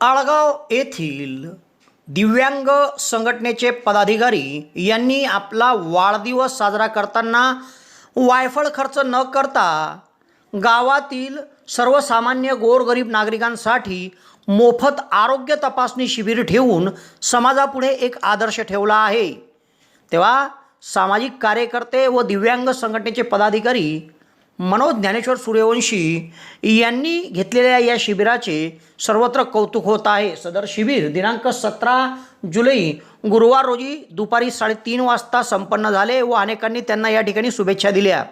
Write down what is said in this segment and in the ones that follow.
आळगाव येथील दिव्यांग संघटनेचे पदाधिकारी यांनी आपला वाढदिवस साजरा करताना वायफळ खर्च न करता गावातील सर्वसामान्य गोरगरीब नागरिकांसाठी मोफत आरोग्य तपासणी शिबिर ठेवून समाजापुढे एक आदर्श ठेवला आहे. तेव्हा सामाजिक कार्यकर्ते व दिव्यांग संघटनेचे पदाधिकारी मनोज ज्ञानेश्वर सूर्यवंशी यांनी घेतलेल्या या शिबिराचे सर्वत्र कौतुक होत आहे. सदर शिबिर दिनांक सतरा जुलै गुरुवार रोजी दुपारी साडेतीन वाजता संपन्न झाले व अनेकांनी त्यांना या ठिकाणी शुभेच्छा दिल्या.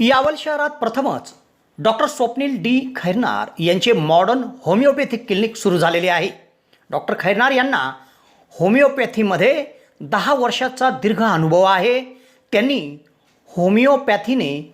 यावल शहरात प्रथमच डॉक्टर स्वप्नील डी. खैरनार यांचे मॉडर्न होमिओपॅथिक क्लिनिक सुरू झालेले आहे. डॉक्टर खैरनार यांना होमिओपॅथीमध्ये दहा वर्षाचा दीर्घ अनुभव आहे. त्यांनी होमिओपॅथीने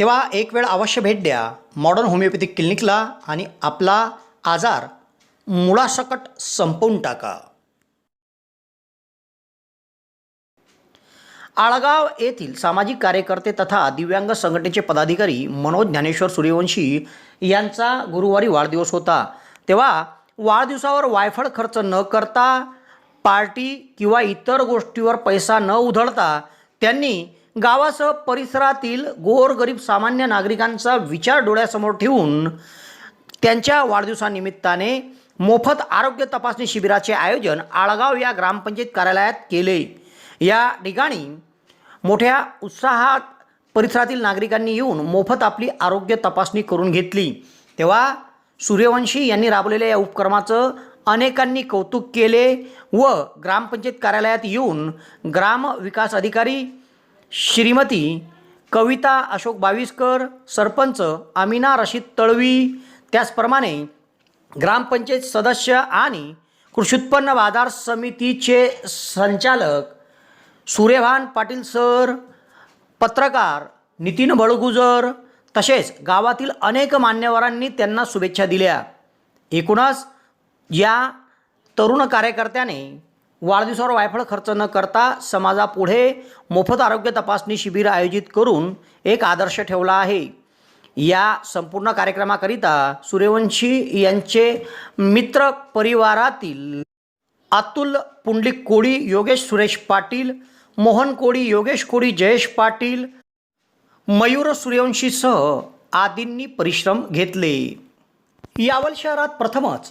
तेव्हा एक वेळ अवश्य भेट द्या. मॉडर्न होमिओपॅथिक क्लिनिकला आणि आपला आजार मुळासकट संपवून टाका. आळगाव येथील सामाजिक कार्यकर्ते तथा दिव्यांग संघटनेचे पदाधिकारी मनोज ज्ञानेश्वर सूर्यवंशी यांचा गुरुवारी वाढदिवस होता. तेव्हा वाढदिवसावर वायफळ खर्च न करता पार्टी किंवा इतर गोष्टीवर पैसा न उधळता त्यांनी गावासह परिसरातील गोरगरीब सामान्य नागरिकांचा विचार डोळ्यासमोर ठेवून त्यांच्या वाढदिवसानिमित्ताने मोफत आरोग्य तपासणी शिबिराचे आयोजन आळगाव या ग्रामपंचायत कार्यालयात केले. या ठिकाणी मोठ्या उत्साहात परिसरातील नागरिकांनी येऊन मोफत आपली आरोग्य तपासणी करून घेतली. तेव्हा सूर्यवंशी यांनी राबवलेल्या या उपक्रमाचं अनेकांनी कौतुक केले व ग्रामपंचायत कार्यालयात येऊन ग्राम विकास अधिकारी श्रीमती कविता अशोक बाविस्कर सरपंच अमिना रशीद तळवी त्याचप्रमाणे ग्रामपंचायत सदस्य आणि कृषी उत्पन्न बाजार समितीचे संचालक सूर्यभान पाटील सर पत्रकार नितीन बळगुजर तसेच गावातील अनेक मान्यवरांनी त्यांना शुभेच्छा दिल्या. एकूणच या तरुण कार्यकर्त्याने वाढदिवसावर वायफळ खर्च न करता समाजापुढे मोफत आरोग्य तपासणी शिबिर आयोजित करून एक आदर्श ठेवला आहे. या संपूर्ण कार्यक्रमाकरिता सूर्यवंशी यांचे मित्र परिवारातील अतुल पुंडलिक कोळी योगेश सुरेश पाटील मोहन कोळी योगेश कोळी जयेश पाटील मयूर सूर्यवंशीसह आदींनी परिश्रम घेतले. यावल शहरात प्रथमच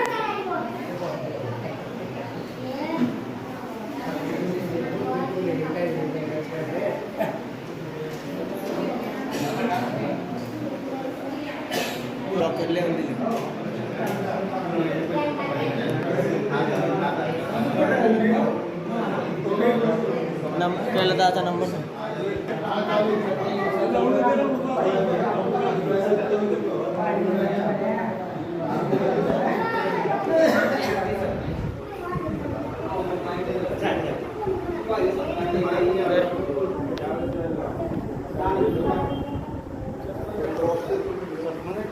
ಲಾಕರ್ಲೇ ಒಂದು ನಮ್ಮ ಕೇಳದಾದ ನಮ್ಮ